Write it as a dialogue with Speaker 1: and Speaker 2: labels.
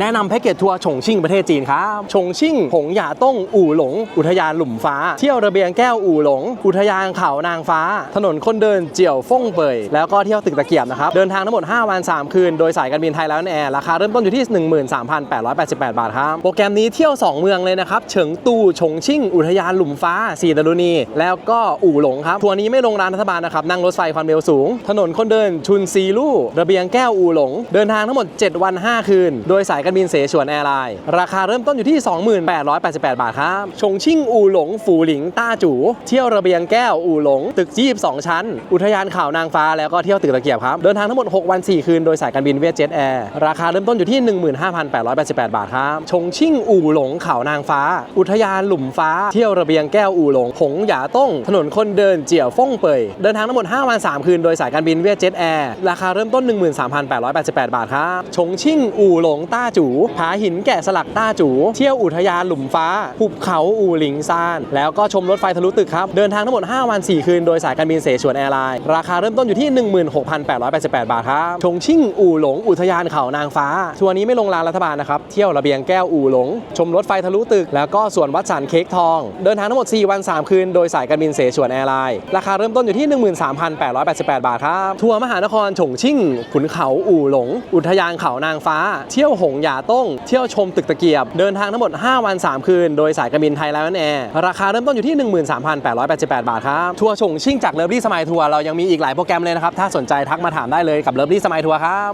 Speaker 1: แนะนำแพ็กเกจทัวร์ฉงชิ่งประเทศจีนครับฉงชิ่งหงหยาต้งอู่หลง อุทยานหลุมฟ้า เที่ยวระเบียงแก้วอู่หลง อุทยานเขานางฟ้า ถนนคนเดินเจียวฟ่งเป่ยแล้วก็เที่ยวตึกตะเกียบนะครับ เดินทางทั้งหมด 5 วัน 3 คืน โดยสายการบินไทยแล้วแอร์ราคาเริ่มต้นอยู่ที่ 13,888 บาทครับโปรแกรมนี้เที่ยว 2 เมืองเลยนะครับเฉิงตูฉงชิ่ง อุทยานหลุมฟ้าสีดารุณีแล้วก็อู่หลงครับทัวร์นี้ไม่ลงรานรัฐบาลนะครับนั่งรถไฟความเร็วสูง ถนนคนเดินชุนซีลู่ระเบียงแก้วอู่หลง เดินทางทั้งหมด 7 วัน 5 คืน โดยสายการบินเสฉวนแอร์ไลน์ราคาเริ่มต้นอยู่ที่ 2888 บาทครับฉงชิ่งอู่หลง ฝูหลิง ต้าจู เที่ยวระเบียงแก้วอู่หลง ตึก 22 ชั้น อุทยานเขานางฟ้าแล้วก็เที่ยวตึกตะเกียบครับ เดินทางทั้งหมด 6 วัน 4 คืนโดยสายการบินเวียดเจ็ตแอร์ราคาเริ่มต้นอยู่ที่ 15,888 บาทครับ ชงชิ่งอู่หลงเขานางฟ้า อุทยานหลุมฟ้าเที่ยวระเบียงแก้วอู่หลงหงหยาต้ง ถนนคนเดินเจี่ยวฟ่งเปยเดินทางทั้งหมด 5 วัน 3 คืนโดยสายการบินเวียดเจ็ตแอร์ราคาเริ่มต้น 13,888 บาทครับชงชิ่งอูหลงต้าจูผาหินแกะสลักต้าจู เที่ยวอุทยานหลุมฟ้าหุบเขาอู่หลิงซาน แล้วก็ชมรถไฟทะลุตึกครับ เดินทางทั้งหมด 5 วัน 4 คืน โดยสายการบินเสฉวนแอร์ไลน์ ราคาเริ่มต้นอยู่ที่ 16,888 บาทครับชงชิ่งอู่หลงอุทยานเขานางฟ้า ทัวร์นี้ไม่ลงรานรัฐบาลนะครับ เที่ยวระเบียงแก้วอู่หลง ชมรถไฟทะลุตึก แล้วก็สวนวัดสันเค้กทอง เดินทางทั้งหมด 4 วัน 3 คืน โดยสายการบินเสฉวนแอร์ไลน์ ราคาเริ่มต้นอยู่ที่ 13,888 บาทครับ ทัวร์มหานครฉงชิ่งขุนเขาอู่หลง อุทยานเขานางฟ้า เที่ยวหงหยาต้งเที่ยวชมตึกตะเกียบ เดินทางทั้งหมด 5 วัน 3 คืน โดยสายการบินไทยไลน์แอร์ราคาเริ่มต้นอยู่ที่ 13,888 บาทครับ ทัวร์ชงชิ่งจากเลิฟลี่สมายทัวร์เรายังมีอีกหลายโปรแกรมเลยนะครับ ถ้าสนใจทักมาถามได้เลยกับเลิฟลี่สมายทัวร์ครับ